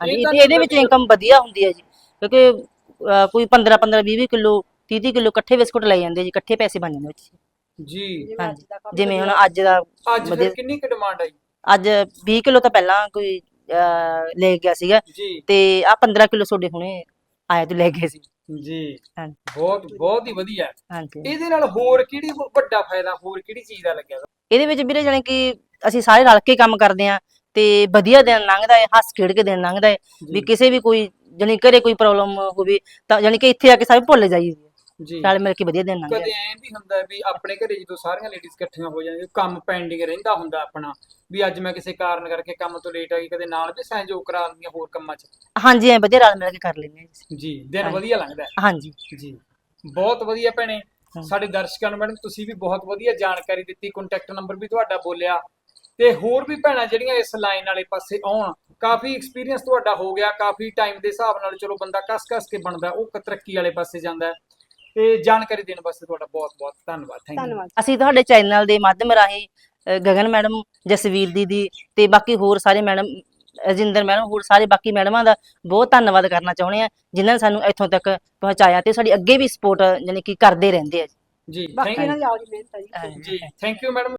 ਹਾਂਜੀ ਤਾਂ ਇਹਦੇ ਵਿੱਚ ਇਨਕਮ ਵਧੀਆ ਹੁੰਦੀ ਹੈ ਜੀ ਕਿਉਂਕਿ ਅਹ, ਕੋਈ 15 15 20 20 ਕਿਲੋ 30 30 ਕਿਲੋ ਇਕੱਠੇ ਬਿਸਕੁਟ ਲੈ ਜਾਂਦੇ ਜੀ ਇਕੱਠੇ ਪੈਸੇ ਬਣ ਜਾਂਦੇ ਵਿੱਚ। ਜੀ। ਕੰਮ ਜਿਵੇਂ ਹੁਣ ਅੱਜ ਦਾ ਅੱਜ ਵਧੀਆ- ਫਿਰ ਕਿੰਨੀ ਕੁ ਡਿਮਾਂਡ ਆਈ? ਅੱਜ 20 ਕਿਲੋ ਤਾਂ ਪਹਿਲਾਂ ਕੋਈ ਅਹ, ਲੈ ਗਿਆ ਸੀਗਾ ਜੀ। ਤੇ ਆ 15 ਕਿਲੋ ਤੁਹਾਡੇ ਹੁਣੇ ਆਇਆ ਤੇ ਲੈ ਗਏ ਸੀ। ਜੀ। ਹਾਂਜੀ। ਬਹੁਤ ਬਹੁਤ ਹੀ ਵਧੀਆ। ਹਾਂਜੀ। ਇਹਦੇ ਨਾਲ ਹੋਰ ਕਿਹੜੀ ਵੱਡਾ ਫਾਇਦਾ ਹੋਰ ਕਿਹੜੀ ਚੀਜ਼ ਦਾ ਲੱਗਿਆ? ਇਹਦੇ ਵਿੱਚ ਵੀਰੇ ਜਾਣੀ ਕਿ ਅਸੀਂ ਸਾਰੇ ਰਲ ਕੇ ਕੰਮ ਕਰਦੇ ਆ ਤੇ ਵਧੀਆ ਦਿਨ ਲੰਘਦਾ ਹੈ ਹੱਸ ਖੇਡ ਕੇ ਦਿਨ ਲੰਘਦਾ ਹੈ। ਵੀ ਕਿਸੇ ਵੀ ਕੋਈ ਜਾਣੀ ਘਰੇ ਕੋਈ ਪ੍ਰੋਬਲਮ ਹੋਵੇ ਤਾਂ ਜਾਣੀ ਕਿ ਇੱਥੇ ਆ ਕੇ ਸਾਰੇ ਭੁੱਲ ਜਾਈਏ। ਜੀ ਰਲ ਮਿਲ ਕੇ ਵਧੀਆ ਦਿਨ ਲੰਘਦਾ ਕਦੇ ਐਂ ਵੀ ਹੁੰਦਾ ਵੀ ਆਪਣੇ ਘਰੇ ਜਦੋਂ ਸਾਰੀਆਂ ਲੇਡੀਜ਼ ਇਕੱਠੀਆਂ ਹੋ ਜਾਂਦੀਆਂ ਕੰਮ ਪੈਂਡਿੰਗ ਰਹਿੰਦਾ ਹੁੰਦਾ ਆਪਣਾ ਵੀ ਅੱਜ ਮੈਂ ਕਿਸੇ ਕਾਰਨ ਕਰਕੇ ਕੰਮ ਤੋਂ ਲੇਟ ਆ ਗਈ ਕਦੇ ਨਾਲ ਵੀ ਸਹਿਯੋਗ ਕਰਾ ਦਿੰਦੀਆਂ ਹੋਰ ਕੰਮਾਂ 'ਚ ਹਾਂਜੀ ਐ ਵਧੀਆ ਰਲ ਮਿਲ ਕੇ ਕਰ ਲੈਂਦੇ ਹਾਂ ਜੀ ਦਿਨ ਹਾਂਜੀ। ਵਧੀਆ ਲੰਘਦਾ ਹੈ। ਹਾਂਜੀ ਜੀ ਬਹੁਤ ਵਧੀਆ ਭੈਣੇ ਹਾਂ। ਸਾਡੇ ਦਰਸ਼ਕਾਂ ਨੂੰ ਮੈਡਮ ਤੁਸੀਂ ਵੀ ਬਹੁਤ ਵਧੀਆ ਜਾਣਕਾਰੀ ਦਿੱਤੀ ਕੰਟੈਕਟ ਨੰਬਰ ਵੀ ਤੁਹਾਡਾ ਬੋਲਿਆ ਤੇ ਹੋਰ ਵੀ ਭੈਣਾਂ ਜਿਹੜੀਆਂ ਇਸ ਲਾਈਨ ਵਾਲੇ ਪਾਸੇ ਆਉਣ ਕਾਫੀ ਐਕਸਪੀਰੀਅੰਸ ਤੁਹਾਡਾ ਹੋ ਗਿਆ ਕਾਫੀ ਟਾਈਮ ਦੇ ਹਿਸਾਬ ਨਾਲ ਚਲੋ ਬੰਦਾ ਕਸ-ਕਸ ਕੇ ਬਣਦਾ ਉਹ ਕ- ਤਰੱਕੀ ਵਾਲੇ ਪਾਸੇ ਜਾਂਦਾ ਹੈ। ਤੇ ਜਾਣਕਾਰੀ ਦੇਣ ਵਾਸਤੇ ਤੁਹਾਡਾ ਬਹੁਤ-ਬਹੁਤ ਧੰਨਵਾਦ ਥੈਂਕ ਯੂ ਧੰਨਵਾਦ। ਅਸੀਂ ਤੁਹਾਡੇ ਚੈਨਲ ਦੇ ਮਾਧਿਅਮ ਰਾਹੀਂ ਅ, ਗਗਨ ਮੈਡਮ ਜਸਵੀਰ ਦੀਦੀ ਤੇ ਬਾਕੀ ਹੋਰ ਸਾਰੇ ਮੈਡਮ ਅਜਿੰਦਰ ਮੈਡਮ ਹੋਰ ਸਾਰੇ ਬਾਕੀ ਮੈਡਮਾਂ ਦਾ ਬਹੁਤ ਧੰਨਵਾਦ ਕਰਨਾ ਚਾਹੁੰਦੇ ਆ ਜਿਨ੍ਹਾਂ ਨੇ ਸਾਨੂੰ ਇੱਥੋਂ ਤੱਕ ਪਹੁੰਚਾਇਆ ਤੇ ਸਾਡੀ ਅੱਗੇ ਵੀ ਸਪੋਰਟ ਯਾਨੀ ਕਿ ਕਰਦੇ ਰਹਿੰਦੇ ਆ ਜੀ। ਬਾਕੀ ਥੈਂਕ ਇਹਨਾਂ ਦੀ ਆਪਦੀ ਮਿਹਨਤ ਹੈ ਜੀ। ਹਾਂਜੀ। ਜੀ ਥੈਂਕ ਯੂ ਮੈਡਮ।